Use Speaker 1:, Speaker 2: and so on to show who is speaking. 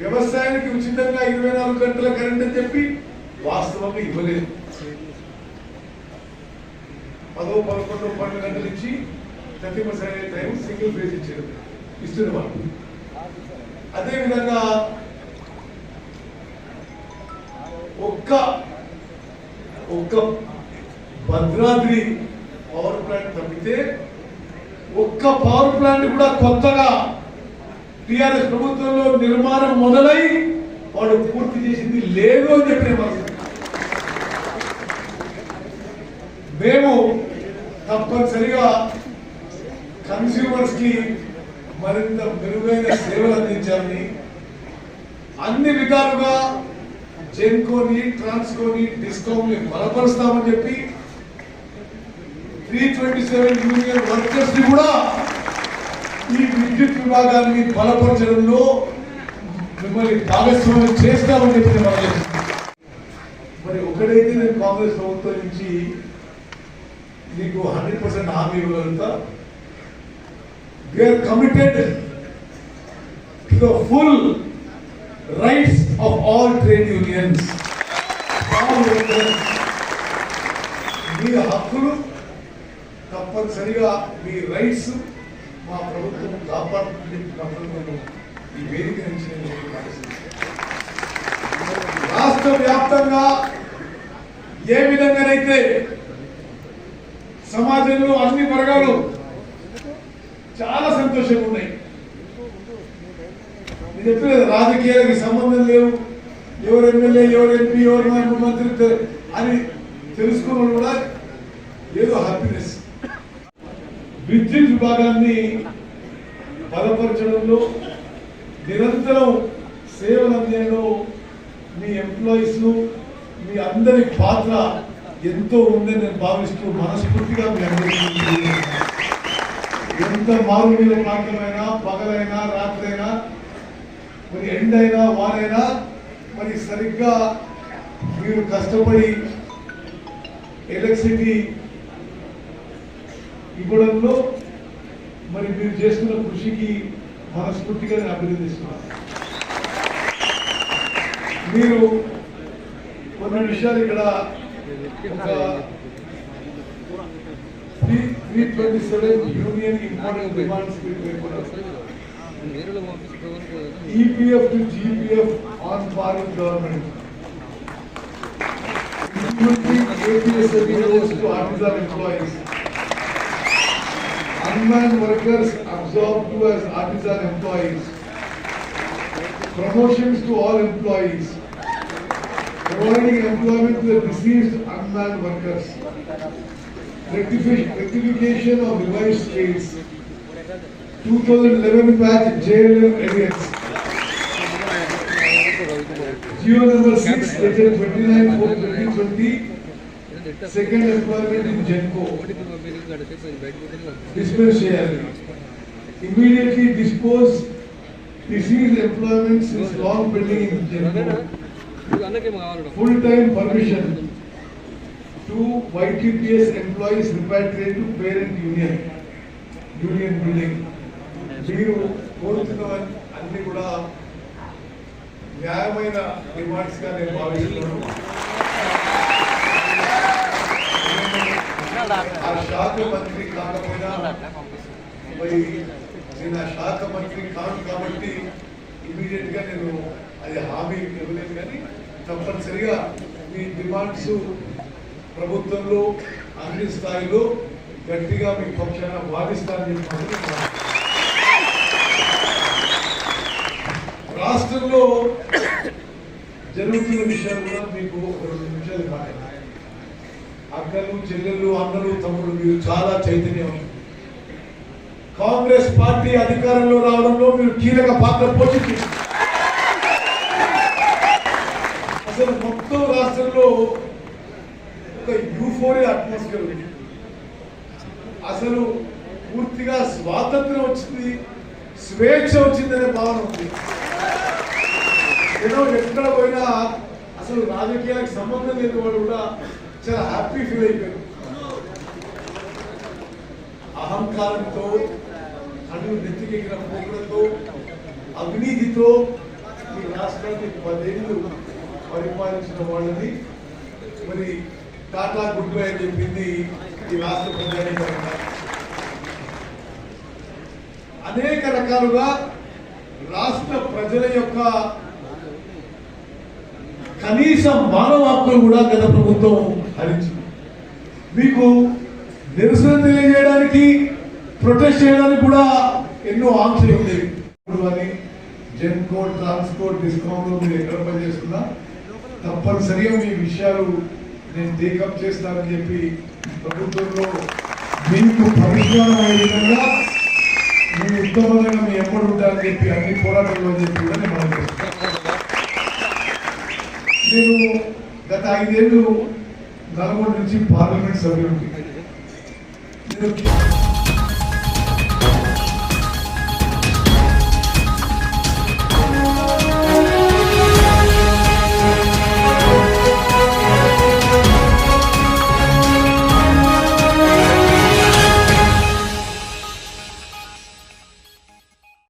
Speaker 1: వ్యవసాయానికి ఉచితంగా ఇరవై నాలుగు గంటల కరెంట్ అని చెప్పి వాస్తవంగా ఇవ్వలేదు. పదో పదకొండు పన్నెండు గంటలు ఇచ్చి థర్టీ టైం సింగిల్ ఫేజ్ ఇచ్చారు. ఇస్తున్న వాళ్ళు. అదేవిధంగా ఒక్క ఒక్క భద్రాద్రి పవర్ ప్లాంట్ తప్పితే ఒక్క పవర్ ప్లాంట్ కూడా కొత్తగా టిఆర్ఎస్ ప్రభుత్వంలో నిర్మాణం మొదలై వాడు పూర్తి చేసింది లేదు అని చెప్పిన మేము తప్పనిసరిగా కన్స్యూమర్స్కి మరింత మెరుగైన సేవలు అందించాలని అన్ని విధాలుగా జెన్కోని ట్రాన్స్కోని డిస్కౌంట్ని బలపరుస్తామని చెప్పి త్రీ ట్వంటీ సెవెన్ యూనియన్ వర్కర్స్ని కూడా ఈ విద్యుత్ విభాగాన్ని బలపరచడంలో మిమ్మల్ని భాగస్వామ్యం చేస్తామని చెప్పి నేను మరి ఒకడైతే నేను కాంగ్రెస్ ప్రభుత్వం నుంచి నీకు హండ్రెడ్ పర్సెంట్ హామీ ఇవ్వగలుగుతా. We're committed to the full rights of all trade unions మీ హక్కులు తప్పనిసరిగా మీ రైట్స్ మా ప్రభుత్వం కాపాడుతుంది ప్రభుత్వం ఈ వేదిక నుంచి రాష్ట్ర వ్యాప్తంగా ఏ విధంగానైతే సమాజంలో అన్ని వర్గాలు చాలా సంతోషంగా ఉన్నాయి. నేను చెప్పలేదు రాజకీయాలకి సంబంధం లేవు. ఎవరు ఎమ్మెల్యే ఎవరు ఎంపీ ఎవరు మంత్రి అని తెలుసుకోవడం కూడా ఏదో హ్యాపీ విద్యుత్ విభాగాన్ని బలపరచడంలో నిరంతరం సేవలు అందించడంలో మీ ఎంప్లాయీస్ మీ అందరి పాత్ర ఎంతో ఉందని నేను భావిస్తూ మనస్ఫూర్తిగా మీ అందరికీ ఎంత మారుమూల ప్రాంతమైనా పగలైనా రాత్రైనా మరి ఎండైనా వారైనా మరి సరిగ్గా మీరు కష్టపడి ఎలక్ట్రిసిటీ ఇవ్వడంలో మరి మీరు చేస్తున్న కృషికి మనస్ఫూర్తిగా నేను అభినందిస్తున్నాను. మీరు కొన్ని విషయాలు ఇక్కడ ఒక three three twenty seven union important demands EPF పేర్కొన్నారు. EPF to GPF on artisan employees. Unmanned workers absorbed to as artisan employees. Promotions to all employees. Providing employment to the deceased unmanned workers. Rectification of revised scales. 2011 batch JLM idiots. Geo number 6 dated 29 4 2020, second employment in Genco. Dispense చేయాలి. Immediately dispose deceased employment since long pending in Genco. Full time permission to YTPS employees repatriate to parent union, union building. మీరు కోరుతున్న అన్ని కూడా న్యాయమైన డిమాండ్స్గా నేను భావిస్తున్నాను ఆ శాఖ మంత్రి కాకపోయినా మరి నేను ఆ శాఖ మంత్రి కాదు కాబట్టి ఇమీడియట్గా నేను అది హామీ ఇవ్వలేదు కానీ తప్పనిసరిగా మీ డిమాండ్స్ ప్రభుత్వంలో అన్ని స్థాయిలో గట్టిగా మీ పక్షాన వాదిస్తానని రాష్ట్రంలో జరుగుతున్న విషయాలు కూడా మీకు రెండు నిమిషాలు మాట్లాడాలి అక్కలు చెల్లెళ్ళు అన్నలు తమ్ముడు మీరు చాలా చైతన్యం. కాంగ్రెస్ పార్టీ అధికారంలో రావడంలో మీరు కీలక పాత్ర పోషించారు. అసలు మొత్తం రాష్ట్రంలో ఒక యూఫోరి అట్మాస్ఫియర్ ఉంది. అసలు పూర్తిగా స్వాతంత్రం వచ్చింది స్వేచ్ఛ వచ్చిందనే భావన ఉంది. ఏదో ఎక్కడ పోయినా అసలు రాజకీయాలకు సంబంధం లేని వాళ్ళు కూడా చాలా హ్యాపీ ఫీల్ అయిపోయాను అహంకారంతో అడుగు నెత్తికెక్కిన పోకులతో అవినీతితో ఈ రాష్ట్రాన్ని పదేళ్ళు పరిపాలించిన వాళ్ళని మరి టాటా గుడ్ బై అని చెప్పింది ఈ రాష్ట్ర ప్రజానీకరణ అనేక రకాలుగా రాష్ట్ర ప్రజల యొక్క కనీస మానవ హక్కులు కూడా గత ప్రభుత్వం హరించింది మీకు నిరసన తెలియజేయడానికి ప్రొటెస్ట్ చేయడానికి కూడా ఎన్నో ఆంక్షలు ఉండేవి అని జెన్ కోడ్ ట్రాన్స్పోర్ట్ డిస్కౌంట్ మీరు ఎక్కడ పనిచేస్తున్నా తప్పనిసరిగా మీ విషయాలు నేను టేకప్ చేస్తానని చెప్పి ప్రభుత్వంలో మీకు పరిష్కారం అయ్యే విధంగా మీ ఉత్తమంగా మీ ఎప్పుడు ఉంటారని చెప్పి అన్ని పోరాటంలో చెప్పి కూడా నేను మనం నేను గత ఐదేళ్ళు నల్గొండ నుంచి పార్లమెంట్ సభ్యుడికి నేను